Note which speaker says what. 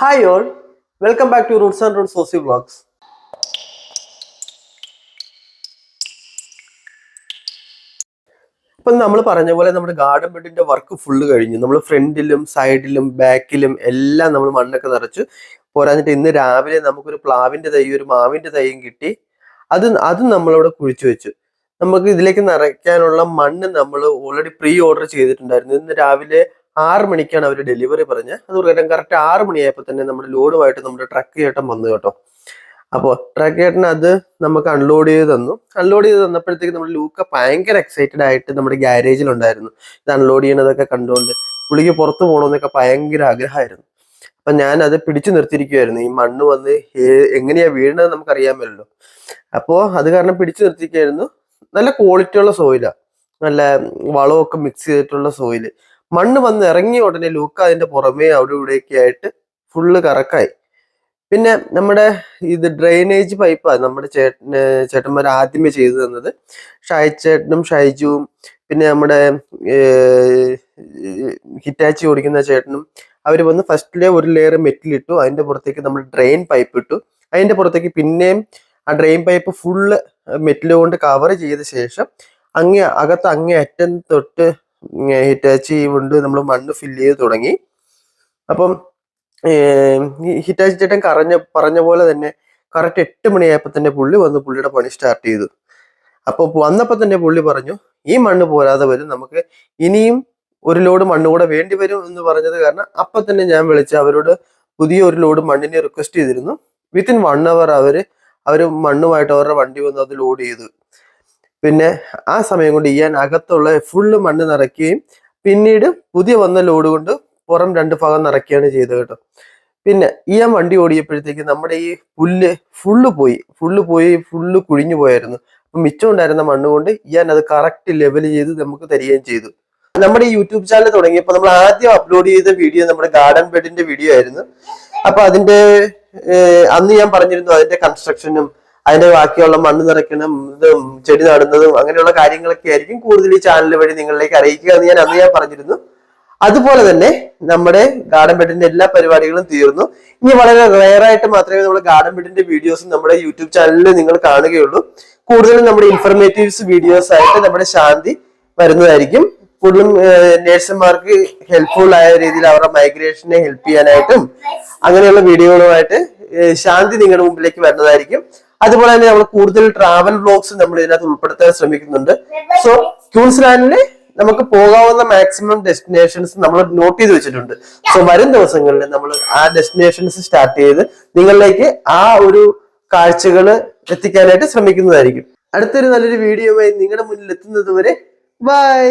Speaker 1: Hi all welcome back to roots and roots സോസി vlogs ഇപ്പം നമ്മൾ പറഞ്ഞ പോലെ നമ്മുടെ ഗാർഡൻ ബെഡിന്റെ വർക്ക് ഫുള്ള് കഴിഞ്ഞു. നമ്മൾ ഫ്രണ്ടിലും സൈഡിലും ബാക്കിലും എല്ലാം നമ്മൾ മണ്ണൊക്കെ നിറച്ചു. പോരാഞ്ഞിട്ട് ഇന്ന് രാവിലെ നമുക്കൊരു പ്ലാവിന്റെ തൈ ഒരു മാവിന്റെ തൈയും കിട്ടി. അത് അതും നമ്മളവിടെ കുഴിച്ചു വെച്ചു. നമുക്ക് ഇതിലേക്ക് നിറയ്ക്കാനുള്ള മണ്ണ് നമ്മൾ ഓൾറെഡി പ്രീ ഓർഡർ ചെയ്തിട്ടുണ്ടായിരുന്നു. ഇന്ന് രാവിലെ ആറ് മണിക്കാണ് അവർ ഡെലിവറി പറഞ്ഞത്. അത് പ്രകാരം കറക്റ്റ് ആറ് മണിയായപ്പോൾ തന്നെ നമ്മുടെ ലോഡുമായിട്ട് നമ്മുടെ ട്രക്ക് ചേട്ടൻ വന്നു കേട്ടോ. അപ്പോൾ ട്രക്ക് ചേട്ടൻ അത് നമുക്ക് അൺലോഡ് ചെയ്ത് തന്നു. അൺലോഡ് ചെയ്ത് തന്നപ്പോഴത്തേക്ക് നമ്മുടെ ലൂക്ക ഭയങ്കര എക്സൈറ്റഡ് ആയിട്ട് നമ്മുടെ ഗ്യാരേജിൽ ഉണ്ടായിരുന്നു. ഇത് അൺലോഡ് ചെയ്യണതൊക്കെ കണ്ടുകൊണ്ട് പുള്ളിക്ക് പുറത്ത് പോകണമെന്നൊക്കെ ഭയങ്കര ആഗ്രഹമായിരുന്നു. അപ്പം ഞാൻ അത് പിടിച്ചു നിർത്തിയിരിക്കുമായിരുന്നു ഈ മണ്ണ് വന്ന് എങ്ങനെയാ വീഴുന്നത് പറ്റുള്ളൂ അപ്പോൾ അത് കാരണം പിടിച്ചു നിർത്തിയിരിക്കുമായിരുന്നു നല്ല ക്വാളിറ്റിയുള്ള സോയിലാണ് സോയിലാ നല്ല വളമൊക്കെ മിക്സ് ചെയ്തിട്ടുള്ള സോയിൽ മണ്ണ് വന്ന് ഇറങ്ങിയ ഉടനെ ലൂക്ക അതിന്റെ പുറമേ അവിടെ ഇവിടെയൊക്കെ ആയിട്ട് ഫുള്ള് കറക്കായി. പിന്നെ നമ്മുടെ ഇത് ഡ്രെയിനേജ് പൈപ്പാണ് നമ്മുടെ ചേട്ടന് ചേട്ടന്മാർ ആദ്യമേ ചെയ്തു തന്നത് ഷായ് ചേട്ടനും ഷൈജുവും പിന്നെ നമ്മുടെ ഹിറ്റാച്ചി ഓടിക്കുന്ന ചേട്ടനും അവർ വന്ന് ഫസ്റ്റിലെ ഒരു ലെയർ മെറ്റിലിട്ടു അതിന്റെ പുറത്തേക്ക് നമ്മൾ ഡ്രെയിൻ പൈപ്പ് ഇട്ടു. അതിന്റെ പുറത്തേക്ക് പിന്നെയും ആ ഡ്രെയിൻ പൈപ്പ് ഫുള്ള് മെറ്റൽ കൊണ്ട് കവർ ചെയ്ത ശേഷം അങ്ങേ അകത്ത് അങ്ങേ അറ്റം തൊട്ട് ഹിറ്റാച്ചി കൊണ്ട് നമ്മൾ മണ്ണ് ഫില്ല് ചെയ്ത് തുടങ്ങി. അപ്പം ഹിറ്റാച്ചി ചേട്ടൻ കറഞ്ഞ പറഞ്ഞ പോലെ തന്നെ കറക്റ്റ് എട്ട് മണിയായപ്പോൾ തന്നെ പുള്ളി വന്ന് പുള്ളിയുടെ പണി സ്റ്റാർട്ട് ചെയ്തു. അപ്പോൾ വന്നപ്പോൾ തന്നെ പുള്ളി പറഞ്ഞു ഈ മണ്ണ് പോരാതെ വരും. നമുക്ക് ഇനിയും ഒരു ലോഡ് മണ്ണ് കൂടെ വേണ്ടി വരും എന്ന് പറഞ്ഞത് കാരണം അപ്പൊ തന്നെ ഞാൻ വിളിച്ച് അവരോട് പുതിയ ഒരു ലോഡ് മണ്ണിനെ റിക്വസ്റ്റ് ചെയ്തിരുന്നു. വിത്തിൻ വൺ അവർ അവർ അവർ മണ്ണുമായിട്ട് അവരുടെ വണ്ടി വന്ന് അത് ലോഡ് ചെയ്തു. പിന്നെ ആ സമയം കൊണ്ട് ഇയാൻ അകത്തുള്ള ഫുള്ള് മണ്ണ് നിറയ്ക്കുകയും പിന്നീട് പുതിയ വന്ന ലോഡ് കൊണ്ട് പുറം രണ്ട് ഭാഗം നിറയ്ക്കുകയാണ് ചെയ്തത് കേട്ടോ. പിന്നെ ഇയാൻ വണ്ടി ഓടിയപ്പോഴത്തേക്ക് നമ്മുടെ ഈ പുല്ല് ഫുള്ള് പോയി. ഫുള്ള് പോയി ഫുള്ള് കുഴിഞ്ഞു പോയായിരുന്നു. അപ്പൊ മിച്ചം ഉണ്ടായിരുന്ന മണ്ണ് കൊണ്ട് ഇയാൻ അത് കറക്റ്റ് ലെവൽ ചെയ്ത് നമുക്ക് തരികയും ചെയ്തു. നമ്മുടെ ഈ യൂട്യൂബ് ചാനൽ തുടങ്ങിയപ്പോൾ നമ്മൾ ആദ്യം അപ്ലോഡ് ചെയ്ത വീഡിയോ നമ്മുടെ ഗാർഡൻ ബെഡിന്റെ വീഡിയോ ആയിരുന്നു. അപ്പൊ അതിന്റെ അന്ന് ഞാൻ പറഞ്ഞിരുന്നു അതിന്റെ കൺസ്ട്രക്ഷനും അതിന്റെ ബാക്കിയുള്ള മണ്ണ് നിറയ്ക്കണം ഇതും ചെടി നടുന്നതും അങ്ങനെയുള്ള കാര്യങ്ങളൊക്കെ ആയിരിക്കും കൂടുതൽ ഈ ചാനൽ വഴി നിങ്ങളിലേക്ക് അറിയിക്കുക എന്ന് ഞാൻ അന്ന് ഞാൻ പറഞ്ഞിരുന്നു. അതുപോലെ തന്നെ നമ്മുടെ ഗാർഡൻ ബെഡിന്റെ എല്ലാ പരിപാടികളും തീർന്നു. ഇനി വളരെ റെയർ ആയിട്ട് മാത്രമേ നമ്മൾ ഗാർഡൻ ബെഡിന്റെ വീഡിയോസ് നമ്മുടെ യൂട്യൂബ് ചാനലിൽ നിങ്ങൾ കാണുകയുള്ളൂ. കൂടുതലും നമ്മുടെ ഇൻഫർമേറ്റീവ്സ് വീഡിയോസ് ആയിട്ട് നമ്മുടെ ശാന്തി വരുന്നതായിരിക്കും. കൂടുതലും നേഴ്സുമാർക്ക് ഹെൽപ്ഫുൾ ആയ രീതിയിൽ അവരുടെ മൈഗ്രേഷനെ ഹെൽപ്പ് ചെയ്യാനായിട്ടും അങ്ങനെയുള്ള വീഡിയോകളുമായിട്ട് ശാന്തി നിങ്ങളുടെ മുമ്പിലേക്ക് വരുന്നതായിരിക്കും. അതുപോലെ തന്നെ നമ്മൾ കൂടുതൽ ട്രാവൽ വ്ലോഗ്സ് നമ്മൾ ഇതിനകത്ത് ഉൾപ്പെടുത്താൻ ശ്രമിക്കുന്നുണ്ട്. സോ ക്യൂൻസ്ലാൻഡിൽ നമുക്ക് പോകാവുന്ന മാക്സിമം ഡെസ്റ്റിനേഷൻസ് നമ്മൾ നോട്ട് ചെയ്ത് വെച്ചിട്ടുണ്ട്. സോ വരും ദിവസങ്ങളിൽ നമ്മൾ ആ ഡെസ്റ്റിനേഷൻസ് സ്റ്റാർട്ട് ചെയ്ത് നിങ്ങളിലേക്ക് ആ ഒരു കാഴ്ചകൾ എത്തിക്കാനായിട്ട് ശ്രമിക്കുന്നതായിരിക്കും. അടുത്തൊരു നല്ലൊരു വീഡിയോയുമായി നിങ്ങളുടെ മുന്നിൽ എത്തുന്നത് വരെ ബൈ.